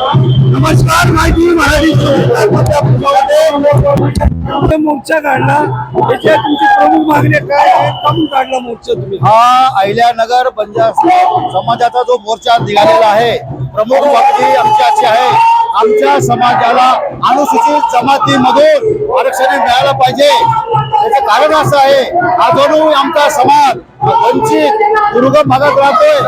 माहिती मराठी मोर्चा काढला. त्याच्यात तुमची प्रमुख मागणी काय कमी काढला मोर्चा तुम्ही? हा अहिल्यानगर बंजारा समाजाचा जो मोर्चा निघालेला आहे प्रमुख मागणी आमची अशी आहे आमच्या समाजाला अनुसूचित जमातीमधून आरक्षण मिळालं पाहिजे. त्याचं कारण असं आहे अजूनही आमचा समाज वंचित दुर्गम भागात राहतोय.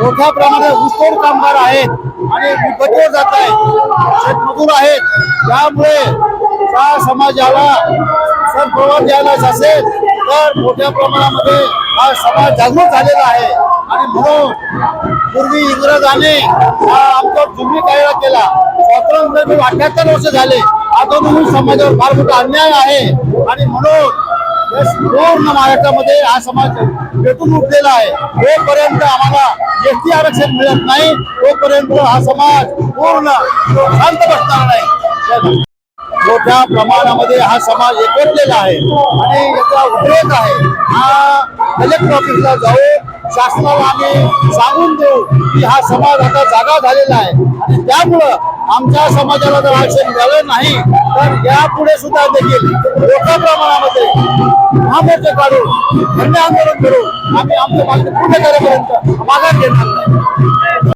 मोठ्या प्रमाणात ऊसतोड कामगार आहेत. आणि विकतवर जात आहे शेतमजूर आहेत. त्यामुळे समाजाला सण प्रवास द्यायला असेल तर मोठ्या प्रमाणामध्ये हा समाज जागृत झालेला आहे. आणि म्हणून पूर्वी इंग्रजाने हा आमचा जुलमी कायदा केला. स्वातंत्र्य अठ्याहत्तर वर्ष झाले. आता म्हणून समाजावर फार मोठा अन्याय आहे. आणि म्हणून पूर्ण महाराष्ट्रामध्ये हा समाज पेटून उठलेला आहे. जोपर्यंत आम्हाला एसटी आरक्षण मिळत नाही. तोपर्यंत हा समाज पूर्ण शांत बसणार नाही. मोठ्या प्रमाणामध्ये हा समाज एकवटलेला आहे आणि याचा उद्रेक आहे. हा कलेक्टर ऑफिसला जाऊ शासनाला आम्ही सांगून देऊ की हा समाज आता जागा झालेला आहे. आणि त्यामुळं आमच्या समाजाला जर आरक्षण झालं नाही तर यापुढे सुद्धा देखील मोठ्या प्रमाणामध्ये महामोर्चे काढून धरणे आंदोलन करून आम्ही आमचं मागणी पूर्ण करेपर्यंत माघार घेणार नाही.